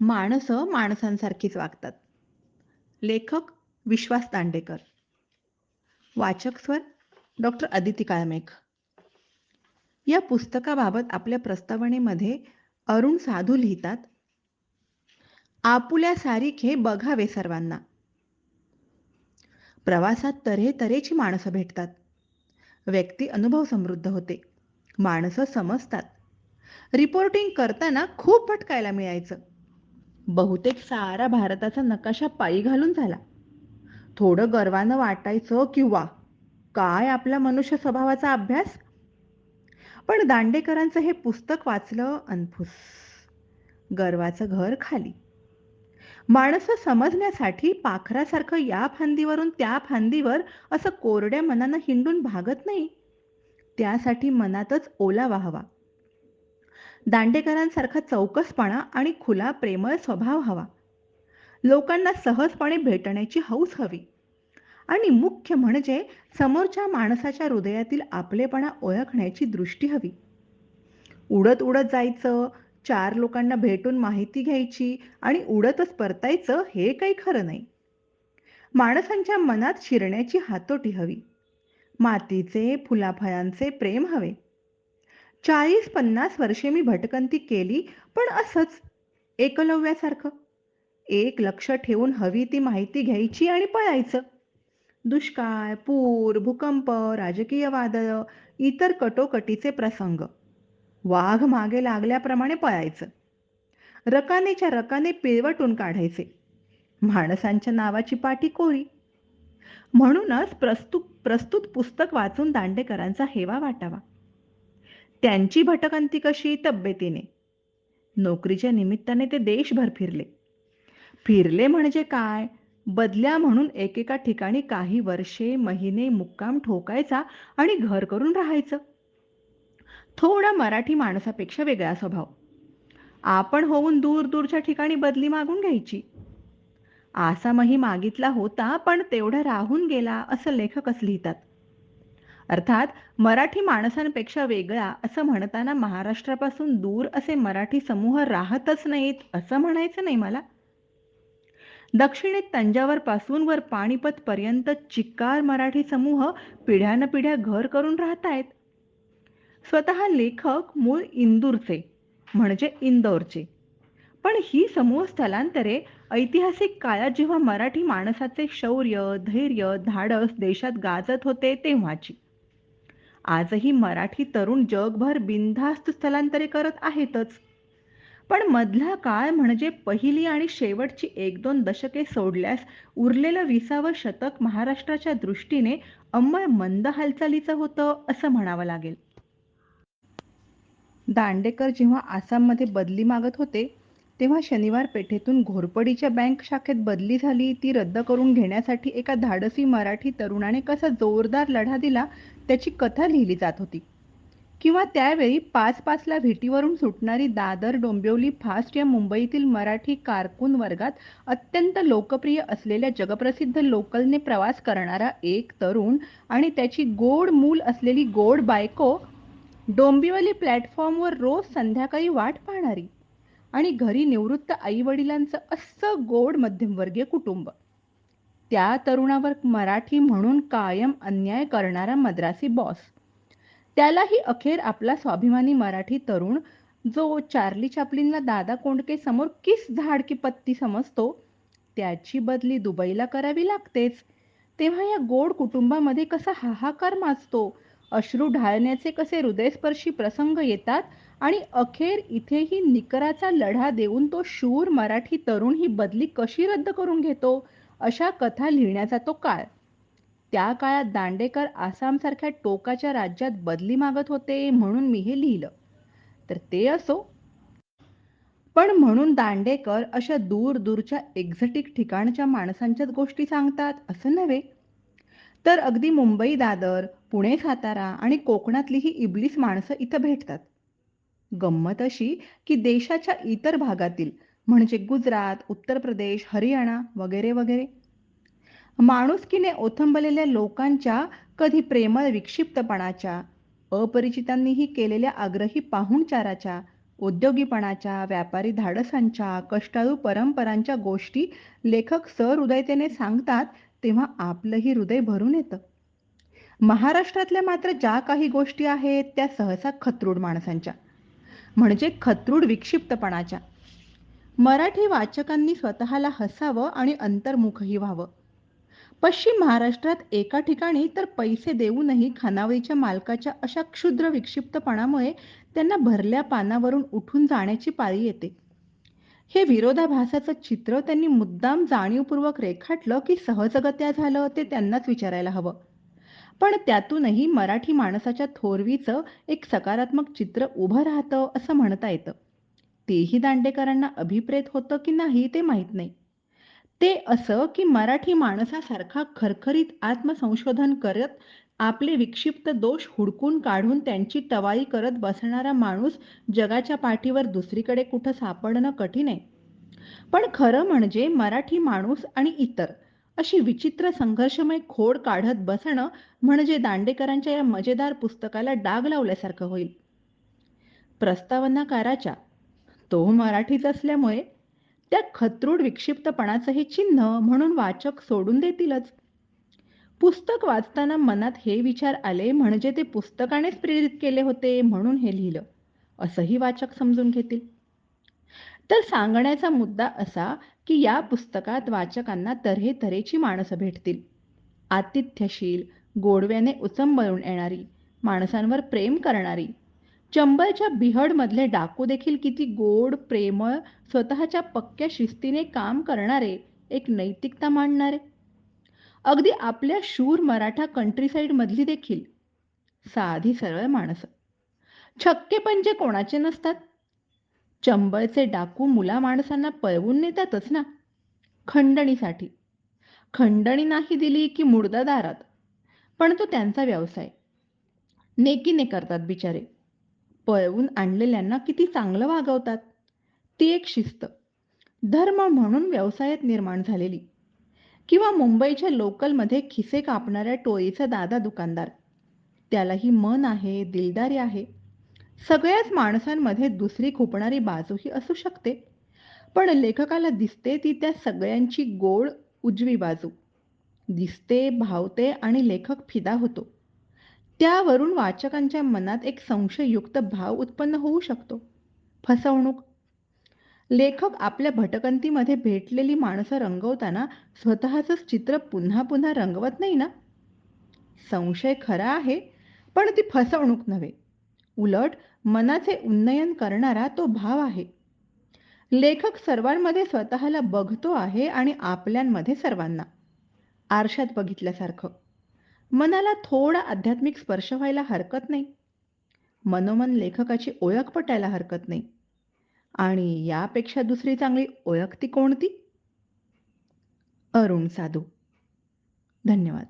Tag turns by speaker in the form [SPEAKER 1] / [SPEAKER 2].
[SPEAKER 1] माणसं माणसांसारखीच वागतात. लेखक विश्वास दांडेकर. वाचक स्वर डॉक्टर अदिती काळमेघ. या पुस्तकाबाबत आपल्या प्रस्तावनेमध्ये अरुण साधू लिहितात आपुल्या सारिखे बघावे सर्वांना. प्रवासात तऱ्हे तऱ्हेची माणसं भेटतात. व्यक्ती अनुभव समृद्ध होते. माणसं समजतात. रिपोर्टिंग करताना खूप भटकायला मिळायचं. बहुतेक सारा भारताचा नकाशा पायी घालून झाला. थोडं गर्वानं वाटायचं किंवा काय आपला मनुष्य स्वभावाचा अभ्यास? पण दांडेकरांचं हे पुस्तक वाचलं अनफुस गर्वाचं घर खाली. माणसं समजण्यासाठी पाखरासारखं या फांदीवरून त्या फांदीवर असं कोरड्या मनानं हिंडून भागत नाही. त्यासाठी मनातच ओलावा हवा दांडेकरांसारखा चौकसपणा आणि खुला प्रेमळ स्वभाव हवा. लोकांना सहजपणे भेटण्याची हौस हवी. आणि मुख्य म्हणजे समोरच्या माणसाच्या हृदयातील आपलेपणा ओळखण्याची दृष्टी हवी. उडत उडत जायचं चार लोकांना भेटून माहिती घ्यायची आणि उडतच परतायचं हे काही खरं नाही. माणसांच्या मनात शिरण्याची हातोटी हवी. मातीचे फुलाफळांचे प्रेम हवे. चाळीस पन्नास वर्षे मी भटकंती केली पण असंच एकलव्यासारखं. एक लक्ष ठेवून हवी ती माहिती घ्यायची आणि पळायचं. दुष्काळ पूर भूकंप राजकीय वादळ इतर कटोकटीचे प्रसंग. वाघ मागे लागल्याप्रमाणे पळायचं. रकानेच्या रकाने पिळवटून काढायचे. माणसांच्या नावाची पाठी कोरी म्हणूनच प्रस्तुत प्रस्तुत पुस्तक वाचून दांडेकरांचा हेवा वाटावा. त्यांची भटकंती कशी तब्येतीने? नोकरीच्या निमित्ताने ते देशभर फिरले. फिरले म्हणजे काय? बदल्या म्हणून एकेका ठिकाणी काही वर्षे महिने मुक्काम ठोकायचा आणि घर करून राहायचं. थोडा मराठी माणसापेक्षा वेगळा स्वभाव. आपण होऊन दूर दूरच्या ठिकाणी बदली मागून घ्यायची. आसामही मागितला होता पण तेवढा राहून गेला असं लेखकच लिहितात. अर्थात मराठी माणसांपेक्षा वेगळा असं म्हणताना महाराष्ट्रापासून दूर असे मराठी समूह राहतच नाहीत असं म्हणायचं नाही मला. दक्षिणेत तंजावर पासून वर पाणीपत पर्यंत चिक्कार मराठी समूह पिढ्यानपिढ्या घर करून राहत आहेत स्वतः लेखक मूळ इंदूरचे म्हणजे इंदौरचे. पण ही समूह स्थलांतरे ऐतिहासिक काळात जेव्हा मराठी माणसाचे शौर्य धैर्य धाडस देशात गाजत होते तेव्हाची. आजही मराठी तरुण जगभर बिनधास्त स्थलांतरे करत आहेतच. पण मधला काळ म्हणजे पहिली आणि शेवटची एक दोन दशके सोडल्यास उरलेलं विसावं शतक महाराष्ट्राच्या दृष्टीने अंमळ मंद हालचालीचं होतं असं म्हणावं लागेल. दांडेकर जेव्हा आसाममध्ये बदली मागत होते तेव्हा शनिवार पेठेतून घोरपडीच्या बँक शाखेत बदली झाली ती रद्द करून घेण्यासाठी एका धाडसी मराठी तरुणाने कसा जोरदार लढा दिला त्याची कथा लिहिली जात होती. किंवा त्यावेळी पाच पाचला व्हिटीवरून सुटणारी दादर डोंबिवली फास्ट या मुंबईतील मराठी कारकून वर्गात अत्यंत लोकप्रिय असलेल्या जगप्रसिद्ध लोकलने प्रवास करणारा एक तरुण आणि त्याची गोड मूल असलेली गोड बायको डोंबिवली प्लॅटफॉर्मवर रोज संध्याकाळी वाट पाहणारी आणि घरी निवृत्त आई वडिलांचं असं गोड मध्यमवर्गीय कुटुंब. त्या तरुणावर मराठी म्हणून कायम अन्याय करणारा मद्रासी बॉस त्यालाही अखेर आपला स्वाभिमानी मराठी तरुण जो चार्ली चापलिनला दादा कोंडके समोर किस झाड की पत्ती समजतो त्याची बदली दुबईला करावी लागतेच. तेव्हा या गोड कुटुंबामध्ये कसा हाहाकार माजतो अश्रू ढाळण्याचे कसे हृदयस्पर्शी प्रसंग येतात आणि अखेर इथेही निकराचा लढा देऊन तो शूर मराठी तरुण ही बदली कशी रद्द करून घेतो? अशा कथा लिहिण्याचा तो काळ. त्या काळात दांडेकर आसामसारख्या टोकाच्या राज्यात बदली मागत होते म्हणून मी हे लिहिलं. तर ते असो. पण म्हणून दांडेकर अशा दूर दूरच्या एक्झटिक ठिकाणच्या माणसांच्याच गोष्टी सांगतात असं नव्हे. तर अगदी मुंबई दादर पुणे सातारा आणि कोकणातली ही इबलीस माणसं इथं भेटतात. गंमत अशी की देशाच्या इतर भागातील म्हणजे गुजरात उत्तर प्रदेश हरियाणा वगैरे वगैरे माणुसकीने ओथंबलेल्या लोकांच्या कधी प्रेमळ विक्षिप्तपणाच्या अपरिचितांनीही केलेल्या आग्रही पाहुणचाराच्या उद्योगीपणाच्या व्यापारी धाडसांच्या, कष्टाळू परंपरांच्या गोष्टी लेखक सहृदयतेने सांगतात, तेव्हा आपलंही हृदय भरून येतं. महाराष्ट्रातल्या मात्र ज्या काही गोष्टी आहेत, त्या सहसा खत्रुड माणसांच्या. म्हणजे खत्रुड विक्षिप्तपणाच्या. मराठी वाचकांनी स्वतःला हसावं आणि अंतर्मुखही व्हावं. पश्चिम महाराष्ट्रात एका ठिकाणी तर पैसे देऊनही खानावळीच्या मालकाच्या अशा क्षुद्र विक्षिप्तपणामुळे त्यांना भरल्या पानावरून उठून जाण्याची पाळी येते. हे विरोधाभासाचं चित्र त्यांनी मुद्दाम जाणीवपूर्वक रेखाटलं की सहजगत्या झालं ते त्यांनाच विचारायला हवं. पण त्यातूनही मराठी माणसाच्या थोरवीचं एक सकारात्मक चित्र उभं राहतं असं म्हणता येतं. तेही दांडेकरांना अभिप्रेत होतं की नाही ते माहीत नाही. ते असं की मराठी माणसासारखा खरखरीत आत्मसंशोधन करत आपले विक्षिप्त दोष हुडकून काढून त्यांची टवाई करत बसणारा माणूस जगाच्या पाठीवर दुसरीकडे कुठं सापडणं कठीण आहे. पण खरं म्हणजे मराठी माणूस आणि इतर अशी विचित्र संघर्षमय खोड काढत बसणं म्हणजे दांडेकरांच्या या मजेदार पुस्तकाला डाग लावल्यासारखं होईल. प्रस्तावनाकाराच्या, तो मराठीच असल्यामुळे, त्या खत्रूड विक्षिप्तपणाचं हे चिन्ह म्हणून वाचक सोडून देतीलच. पुस्तक वाचताना मनात हे विचार आले म्हणजे ते पुस्तकानेच प्रेरित केले होते म्हणून हे लिहिलं, असंही वाचक समजून घेतील. तर सांगण्याचा मुद्दा असा की या पुस्तकात वाचकांना तऱ्हेतऱ्हेची माणसं भेटतील. आतिथ्यशील, गोडव्याने उचंबळून येणारी, माणसांवर प्रेम करणारी. चंबलच्या बिहडमधले डाकू देखील किती गोड, प्रेमळ, स्वतःच्या पक्क्या शिस्तीने काम करणारे, एक नैतिकता मांडणारे. अगदी आपल्या शूर मराठा कंट्रीसाईडमधली देखील. साधी सरळ माणसं. छक्के-पंजे कोणाचे नसतात. चंबळचे डाकू मुला माणसांना पळवून नेतातच ना, खंडणीसाठी. खंडणी नाही दिली की मुर्दा दारात. पण तो त्यांचा व्यवसाय. नेकीने करतात बिचारे. पळवून आणलेल्यांना किती चांगलं वागवतात. ती एक शिस्त. धर्म म्हणून व्यवसायात निर्माण झालेली. किंवा मुंबईच्या लोकलमध्ये खिसे कापणाऱ्या टोळीचा दादा दुकानदार. त्यालाही मन आहे, दिलदारी आहे. सगळ्याच माणसांमध्ये दुसरी खुपणारी बाजूही असू शकते. पण लेखकाला दिसते ती त्या सगळ्यांची गोड, उजवी बाजू. दिसते, भावते आणि लेखक फिदा होतो. त्यावरून वाचकांच्या मनात एक संशययुक्त भाव उत्पन्न होऊ शकतो. फसवणूक. लेखक आपल्या भटकंतीमध्ये भेटलेली माणसं रंगवताना स्वतःचंच चित्र पुन्हा पुन्हा रंगवत नाही ना? संशय खरा आहे, पण ती फसवणूक नव्हे. उलट मनाचे उन्नयन करणारा तो भाव आहे. लेखक सर्वांमध्ये स्वतःला बघतो आहे आणि आपल्यांमध्ये सर्वांना. आरशात बघितल्यासारखं. मनाला थोडा आध्यात्मिक स्पर्श व्हायला हरकत नाही. मनोमन लेखकाची ओळख पटायला हरकत नाही. आणि यापेक्षा दुसरी चांगली ओळख ती कोणती? अरुण साधू. धन्यवाद.